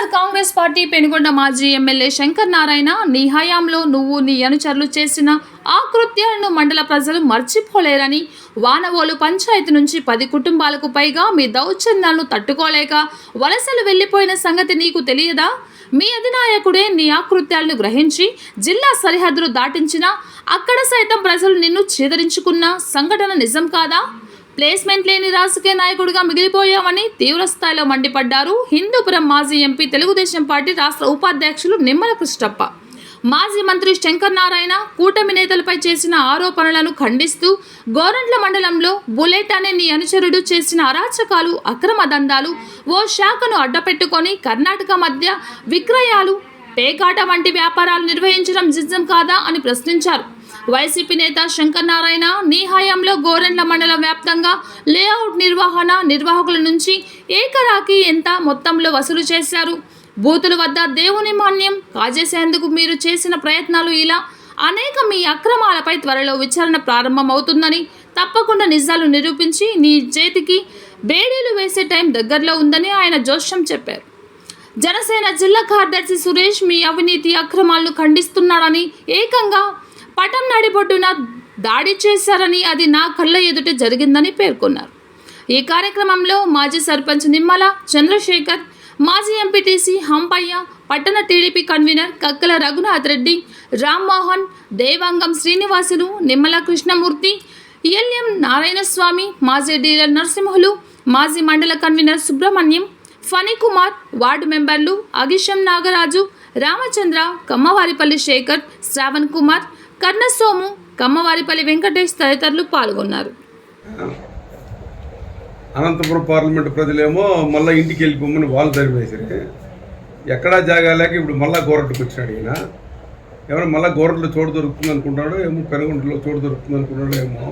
YSR Congress party Penugonda మాజీ MLA Shankar Narayana నీ హయాంలో నువ్వు నీ అనుచరులు చేసిన ఆకృత్యాలను మండల ప్రజలు మర్చిపోలేరని వానవోలు పంచాయతీ నుంచి పది కుటుంబాలకు పైగా మీ దౌర్జన్యాలను తట్టుకోలేక వలసలు వెళ్ళిపోయిన సంగతి నీకు తెలియదా? మీ అధినాయకుడే నీ ఆకృత్యాలను గ్రహించి జిల్లా సరిహద్దులు దాటించినా అక్కడ సైతం ప్రజలు నిన్ను చేదరించుకున్న సంఘటన నిజం కాదా? ప్లేస్మెంట్ లేని రాజకీయ నాయకుడిగా మిగిలిపోయామని తీవ్ర స్థాయిలో మండిపడ్డారు. హిందూపురం మాజీ ఎంపీ తెలుగుదేశం పార్టీ రాష్ట్ర ఉపాధ్యక్షులు నిమ్మల కృష్ణప్ప. మాజీ మంత్రి శంకర్ నారాయణ కూటమి నేతలపై చేసిన ఆరోపణలను ఖండిస్తూ గోరంట్ల మండలంలో బుల్లెట్ అనే నీ అనుచరుడు చేసిన అరాచకాలు అక్రమ దందాలు ఓ శాఖను అడ్డపెట్టుకొని కర్ణాటక మధ్య విక్రయాలు పేకాట వంటి వ్యాపారాలు నిర్వహించడం జిజ్జం కాదా అని ప్రశ్నించారు. వైసీపీ నేత శంకర్ నారాయణ నీ హయాంలో గోరెండ్ల మండలం వ్యాప్తంగా లేఅవుట్ నిర్వహణ నిర్వాహకుల నుంచి ఏకరాకి ఎంత మొత్తంలో వసూలు చేశారు? బూతుల వద్ద దేవుని మాన్యం కాజేసేందుకు మీరు చేసిన ప్రయత్నాలు ఇలా అనేక మీ అక్రమాలపై త్వరలో విచారణ ప్రారంభమవుతుందని తప్పకుండా నిజాలు నిరూపించి నీ చేతికి బేడీలు వేసే టైం దగ్గరలో ఉందని ఆయన జోష్యం చెప్పారు. జనసేన జిల్లా కార్యదర్శి సురేష్ మీ అవినీతి అక్రమాలను ఖండిస్తున్నాడని ఏకంగా పటం నడిబొడ్డున దాడి చేశారని అది నా కళ్ళ ఎదుట జరిగిందని పేర్కొన్నారు. ఈ కార్యక్రమంలో మాజీ సర్పంచ్ నిమ్మల చంద్రశేఖర్ మాజీ ఎంపీటీసీ హంపయ్య పట్టణ TDP convener Kakkala Raghunath Reddy Rammohan Devangam Srinivasulu Nimmala Krishnamurthy LM Narayanaswamy మాజీ డీలర్ నరసింహులు మాజీ మండల కన్వీనర్ సుబ్రహ్మణ్యం ఫణి కుమార్ వార్డు మెంబర్లు అగిషం నాగరాజు రామచంద్ర కమ్మవారిపల్లి శేఖర్ శ్రావణ్ కుమార్ కర్ణసోము కమ్మవారిపల్లి వెంకటేష్ తదితరులు పాల్గొన్నారు. అనంతపురం పార్లమెంట్ ప్రజలేమో మళ్ళీ ఇంటికి వెళ్ళిపోమని వాళ్ళు తరిమేసారు ఎక్కడా జాగా లేక ఇప్పుడు మళ్ళీ గోరట్టుకు వచ్చినాడు ఈయన. ఎవరైనా మళ్ళీ గోరట్లో చోటు దొరుకుతుంది అనుకుంటాడో ఏమో పెనుగుంటలో చోటు దొరుకుతుంది అనుకుంటాడో ఏమో.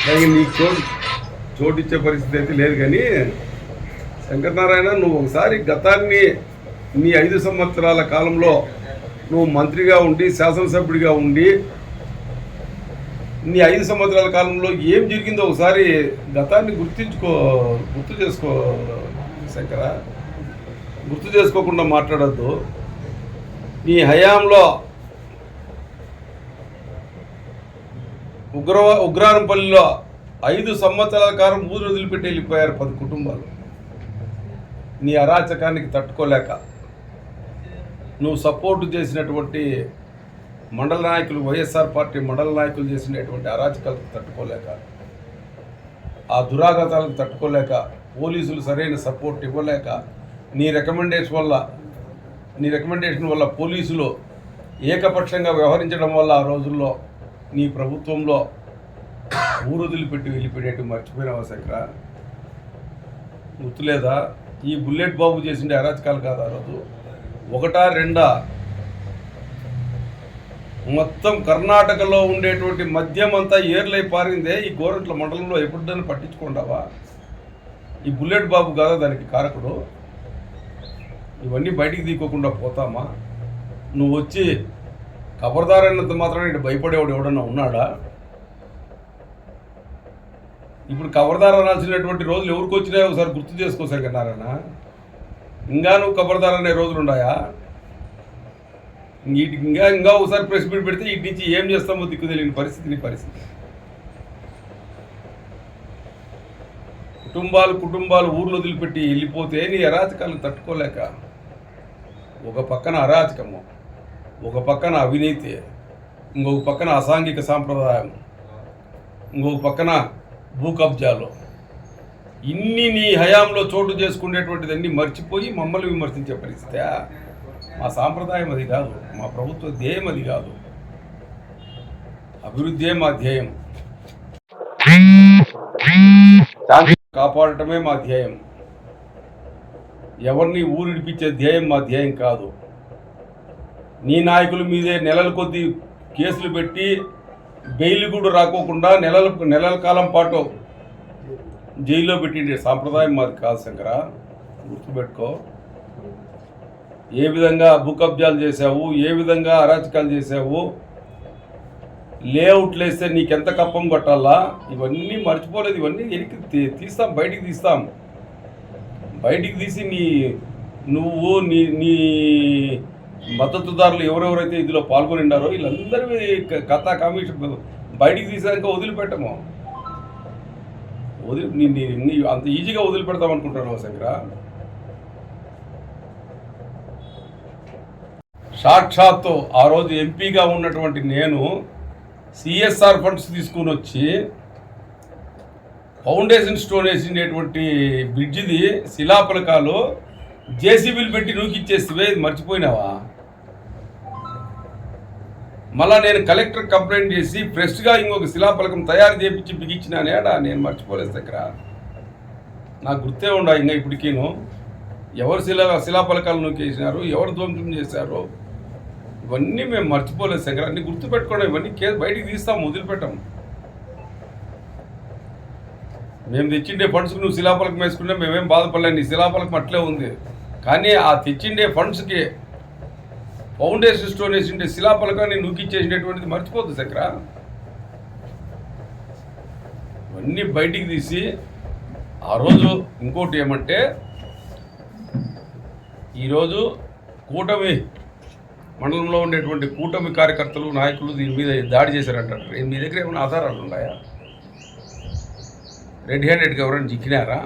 అలాగే నీకు చోటు చోటు ఇచ్చే పరిస్థితి అయితే లేదు కానీ శంకరనారాయణ నువ్వు ఒకసారి గతాన్ని నీ ఐదు సంవత్సరాల కాలంలో నువ్వు మంత్రిగా ఉండి శాసనసభ్యుడిగా ఉండి నీ ఐదు సంవత్సరాల కాలంలో ఏం జరిగిందో ఒకసారి గతాన్ని గుర్తించుకో గుర్తు చేసుకో శంకర. గుర్తు చేసుకోకుండా మాట్లాడద్దు. నీ హయాంలో ఉగ్ర ఉగ్రారంపల్లిలో ఐదు సంవత్సరాల కాలం ఊరు వదిలిపెట్టి వెళ్ళిపోయారు పది కుటుంబాలు. నీ అరాచకానికి తట్టుకోలేక. నువ్వు సపోర్టు చేసినటువంటి మండల నాయకులు వైఎస్ఆర్ పార్టీ మండల నాయకులు చేసినటువంటి అరాచకాలకు తట్టుకోలేక ఆ దురాఘాతాలకు తట్టుకోలేక పోలీసులు సరైన సపోర్ట్ ఇవ్వలేక నీ రికమెండేషన్ వల్ల నీ రికమెండేషన్ వల్ల పోలీసులు ఏకపక్షంగా వ్యవహరించడం వల్ల ఆ రోజుల్లో నీ ప్రభుత్వంలో ఊరుదులు పెట్టి వెళ్ళిపోయేట్టు మర్చిపోయినావా శంకర? గుర్తులేదా? ఈ బుల్లెట్ బాబు చేసిండే అరాచకాలు కాదు ఆ రోజు. ఒకటా రెండా? మొత్తం కర్ణాటకలో ఉండేటువంటి మద్యం అంతా ఏర్లై పారిందే ఈ గోరంట్ల మండలంలో ఎప్పుడైనా పట్టించుకుంటావా ఈ బుల్లెట్ బాబు కాదా దానికి కారకుడు? ఇవన్నీ బయటికి తీకోకుండా పోతామా? నువ్వు వచ్చి కబర్దారైనంత మాత్రం ఇటు భయపడేవాడు ఎవడన్నా ఉన్నాడా? ఇప్పుడు కబర్దార్ అనాల్సినటువంటి రోజులు ఎవరికి వచ్చినాయో ఒకసారి గుర్తు చేసుకో శంకరనారాయణ. ఇంకా నువ్వు కబర్దార్ రోజులు ఉన్నాయా? ఇంక ఇంకా ఇంకా ఒకసారి ప్రెస్ మీట్ పెడితే ఇటు నుంచి ఏం చేస్తామో దిక్కు తెలియని పరిస్థితి నీ పరిస్థితి. కుటుంబాలు కుటుంబాలు ఊర్లు వదిలిపెట్టి వెళ్ళిపోతే నీ అరాచకాలను తట్టుకోలేక ఒక పక్కన అరాచకము ఒక పక్కన అవినీతి ఇంకొక పక్కన అసాంఘిక సాంప్రదాయం ఇంకొక పక్కన భూ కబ్జాలు ఇన్ని నీ హయాంలో చోటు చేసుకునేటువంటిదన్నీ మర్చిపోయి మమ్మల్ని విమర్శించే పరిస్థితి. మా సాంప్రదాయం అది కాదు మా ప్రభుత్వ ధ్యేయం అది కాదు. అభివృద్ధే మా ధ్యేయం. కాపాడటమే మా ధ్యేయం. ఎవరిని ఊరిడిపించే ధ్యేయం మా ధ్యేయం కాదు. నీ నాయకుల మీదే నెలల కొద్దీ కేసులు పెట్టి బెయిల్ కూడా రాకోకుండా నెలల నెలల కాలం పాటు జైల్లో పెట్టిండే సాంప్రదాయం మాది కాదు శంకర. గుర్తుపెట్టుకో. ఏ విధంగా భూ కబ్జాలు చేసావు ఏ విధంగా అరాచకాలు చేసావు లేఅవుట్లు వేస్తే నీకెంత కప్పం కొట్టాలా? ఇవన్నీ మర్చిపోలేదు ఇవన్నీ వెనక్కి తీ- తీస్తాం బయటికి తీస్తాం. బయటికి తీసి నీ నువ్వు నీ నీ మద్దతుదారులు ఎవరెవరైతే ఇందులో పాల్గొని ఉన్నారో వీళ్ళందరి కథ కమిషన్ బయటికి తీసాక వదిలిపెట్టము. వదిలి నీ- నీ అంత ఈజీగా వదిలిపెడతాం అనుకుంటున్నావు శంకర? సాక్షాత్తు ఆ రోజు ఎంపీగా ఉన్నటువంటి నేను సిఎస్ఆర్ ఫండ్స్ తీసుకుని వచ్చి ఫౌండేషన్ స్టోన్ వేసిండేటువంటి బ్రిడ్జిది శిలాపలకాలు జేసీబీలు పెట్టి నూకిచ్చేస్తే ఇది మర్చిపోయినావా? మళ్ళా నేను కలెక్టర్ కంప్లైంట్ చేసి ఫ్రెష్గా ఇంకొక శిలాఫలకం తయారు చేపించి బిగించినానేడా నేను మర్చిపోలేదు దగ్గర. నాకు గుర్తే ఉండా ఇంకా ఇప్పటికీను. ఎవరు శిలా శిలాఫలకాలు నూకేసినారు ఎవరు ధ్వంసం చేశారు ఇవన్నీ మేము మర్చిపోలేదు శంకర్ అన్ని గుర్తుపెట్టుకోవడం ఇవన్నీ కేసు బయటికి తీస్తాం వదిలిపెట్టాం. మేము తెచ్చిండే ఫండ్స్కి నువ్వు శిలాఫలకం వేసుకుంటే మేమేం బాధపడలేదు నీ శిలాఫలకం అట్లే ఉంది. కానీ ఆ తెచ్చిండే ఫండ్స్కి ఫౌండేషన్ స్టోన్ వేసిండే శిలాపలకాన్ని నూకిచ్చేసినటువంటిది మర్చిపోద్దు చక్ర ఇవన్నీ బయటికి తీసి ఆ రోజు ఇంకోటి ఏమంటే ఈరోజు కూటమి మండలంలో ఉండేటువంటి కూటమి కార్యకర్తలు నాయకులు దీని మీద దాడి చేశారంటారు. మీ దగ్గర ఏమైనా ఆధారాలు ఉన్నాయా? రెడ్ హ్యాండెడ్గా ఎవరైనా చిక్కినారా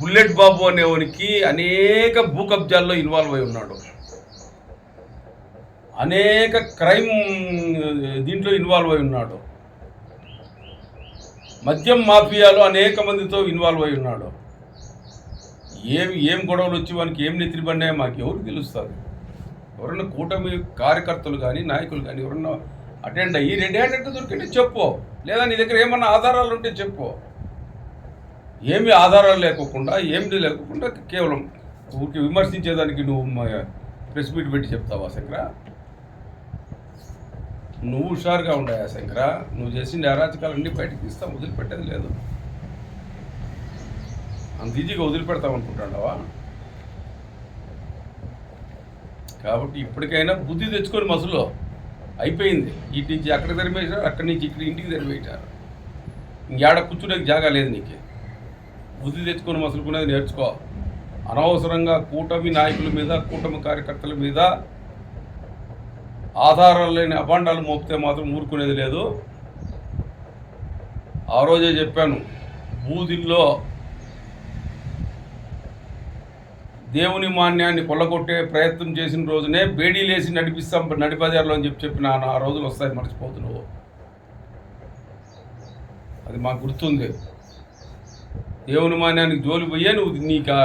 బుల్లెట్ బాబు అనేవానికి అనేక భూ కబ్జాల్లో ఇన్వాల్వ్ అయి ఉన్నాడు. అనేక క్రైమ్ దీంట్లో ఇన్వాల్వ్ అయి ఉన్నాడు. మద్యం మాఫియాలో అనేక మందితో ఇన్వాల్వ్ అయి ఉన్నాడు. ఏం ఏం గొడవలు వచ్చి వానికి ఏం నెత్తిరిపడినాయో మాకు ఎవరు తెలుస్తుంది ఎవరన్నా కూటమి కార్యకర్తలు కానీ నాయకులు కానీ ఎవరన్నా అటెండ్ అయ్యి రెడీ హ్యాండెడ్ దొరికితే చెప్పు. లేదా నీ దగ్గర ఏమన్నా ఆధారాలు ఉంటే చెప్పు. ఏమి ఆధారాలు లేకోకుండా ఏమి లేకోకుండా కేవలం ఊరికి విమర్శించేదానికి నువ్వు ప్రెస్ మీట్ పెట్టి చెప్తావా శంకర? నువ్వు హుషారుగా ఉండయా శంకర? నువ్వు చేసిన అరాచకాలన్నీ బయటకు తీస్తావు వదిలిపెట్టేది లేదు. అంత ఈజీగా వదిలిపెడతావు అనుకుంటున్నావా? కాబట్టి ఇప్పటికైనా బుద్ధి తెచ్చుకొని మసులో అయిపోయింది. ఇటు నుంచి అక్కడ తెరిమేశారు అక్కడి నుంచి ఇక్కడ ఇంటికి తెరిమేశారు. ఇంకేడ కూర్చునే జాగా లేదు నీకు. బుద్ధి తెచ్చుకొని మసులుకునేది నేర్చుకో. అనవసరంగా కూటమి నాయకుల మీద కూటమి కార్యకర్తల మీద ఆధారాలు లేని అభాండాలు మోపితే మాత్రం ఊరుకునేది లేదు. ఆ రోజే చెప్పాను బూదిల్లో దేవుని మాన్యాన్ని కొల్లగొట్టే ప్రయత్నం చేసిన రోజునే బేడీలేసి నడిపిస్తాం నడిబజార్లో అని చెప్పి చెప్పిన ఆ రోజులు వస్తాయి మర్చిపోతున్నావు. అది మాకు గుర్తుంది. దేవుని మాన్యానికి జోలి పోయే నువ్వు నీకు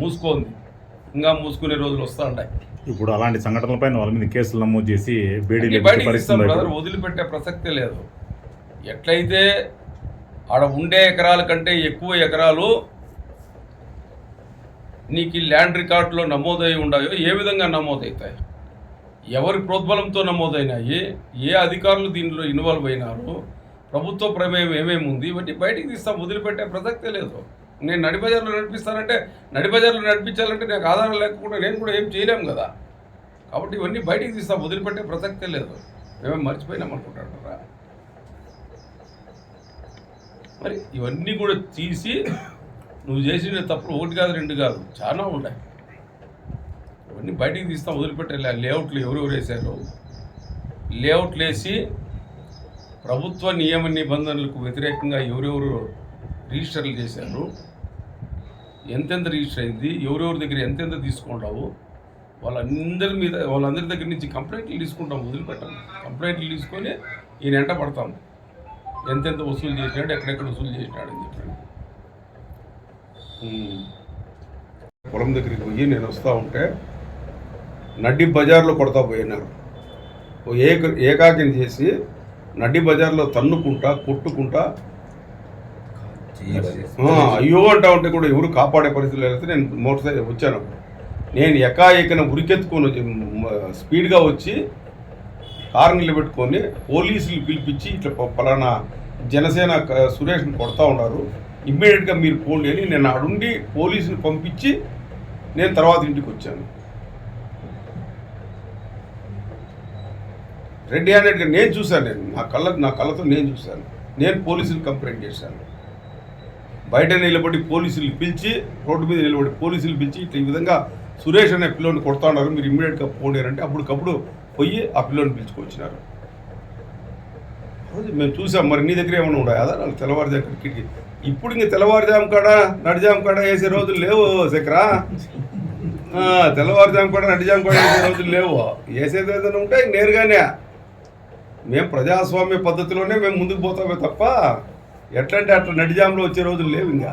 మూసుకోంది. ఇంకా మూసుకునే రోజులు వస్తూ ఉంటాయి. ఇప్పుడు అలాంటి సంఘటనలపైన వాళ్ళ మీద కేసులు నమోదు చేసి బేడీ బ్రదర్ వదిలిపెట్టే ప్రసక్తే లేదు. ఎట్లయితే ఆడ ఉండే ఎకరాల కంటే ఎక్కువ ఎకరాలు నీకు ఈ ల్యాండ్ రికార్డులో నమోదై ఉన్నాయో ఏ విధంగా నమోదవుతాయి ఎవరి ప్రోద్బలంతో నమోదైనాయి? ఏ అధికారులు దీనిలో ఇన్వాల్వ్ అయినారు? ప్రభుత్వ ప్రమేయం ఏమేమి ఉంది? ఇవన్నీ బయటికి తీస్తాం వదిలిపెట్టే ప్రసక్తే లేదు. నేను నడిబజార్లో నడిపిస్తానంటే నడిబజార్లో నడిపించాలంటే నాకు ఆధారం లేకుండా నేను కూడా ఏం చేయలేము కదా. కాబట్టి ఇవన్నీ బయటికి తీస్తాం వదిలిపెట్టే ప్రసక్తే లేదు. మేమేం మర్చిపోయినాం అనుకుంటారా? మరి ఇవన్నీ కూడా తీసి నువ్వు చేసిన తప్పులు ఒకటి కాదు రెండు కాదు చాలా ఉన్నాయి. ఇవన్నీ బయటికి తీస్తాం వదిలిపెట్టే లేఅవుట్లు ఎవరెవరు వేశారు? లేఅవుట్లు వేసి ప్రభుత్వ నియమ నిబంధనలకు వ్యతిరేకంగా ఎవరెవరు రిజిస్టర్లు చేశారు? ఎంతెంత రిజిస్టర్ అయింది? ఎవరెవరి దగ్గర ఎంతెంత తీసుకుంటావు వాళ్ళందరి మీద వాళ్ళందరి దగ్గర నుంచి కంప్లైంట్లు తీసుకుంటాం వదిలిపెట్టాం. కంప్లైంట్లు తీసుకొని ఈయన ఎంట పడతాం. ఎంతెంత వసూలు చేసినాడు ఎక్కడెక్కడ వసూలు చేసినాడు అని చెప్పాడు పొలం దగ్గరికి పోయి నేను వస్తూ ఉంటే నడ్డి బజార్లో కొడతా పోయినారు. ఏక ఏకాకిని చేసి నడ్డి బజార్లో తన్నుకుంటా కొట్టుకుంటా. అయ్యో అంటా ఉంటే కూడా ఎవరు కాపాడే పరిస్థితులు వెళ్తే నేను మోటార్ సైకిల్ వచ్చాను నేను ఎకాఎకన ఉరికెత్తుకొని వచ్చి స్పీడ్గా వచ్చి కారు నిలబెట్టుకొని పోలీసులు పిలిపించి ఇట్లా పలానా జనసేన సురేష్ని కొడతా ఉన్నారు. ఇమ్మీడియట్గా మీరు పోండి అని నేను అడుండి పోలీసుని పంపించి నేను తర్వాత ఇంటికి వచ్చాను. రెడ్ హ్యాండెడ్గా నేను చూశాను నేను. నా కళ్ళ నా కళ్ళతో నేను చూశాను. నేను పోలీసులు కంప్లైంట్ చేశాను. బయట నిలబడి పోలీసులు పిలిచి రోడ్డు మీద నిలబడి పోలీసులు పిలిచి ఇట్లా ఈ విధంగా సురేష్ అనే పిల్లోని కొడతా ఉన్నారు. మీరు ఇమ్మీడియట్గా పోండి అంటే అప్పటికప్పుడు పోయి ఆ పిల్లోని పిలుచుకొచ్చినారు. రోజు మేము చూసాం. మరి నీ దగ్గర ఏమైనా ఉన్నాయా అదా వాళ్ళు తెల్లవారుజాము క్రికెట్కి ఇప్పుడు ఇంక తెల్లవారుజాము కాడ నడిజాము కాడ వేసే రోజులు లేవు శకరా తెల్లవారుజాము కూడా నడిజాము కూడా వేసే రోజులు లేవు. వేసేది ఏదైనా ఉంటే నేరుగానే మేము ప్రజాస్వామ్య పద్ధతిలోనే మేము ముందుకు పోతామే తప్ప ఎట్లంటే అట్లా నడిజాంలో వచ్చే రోజులు లేవు ఇంకా.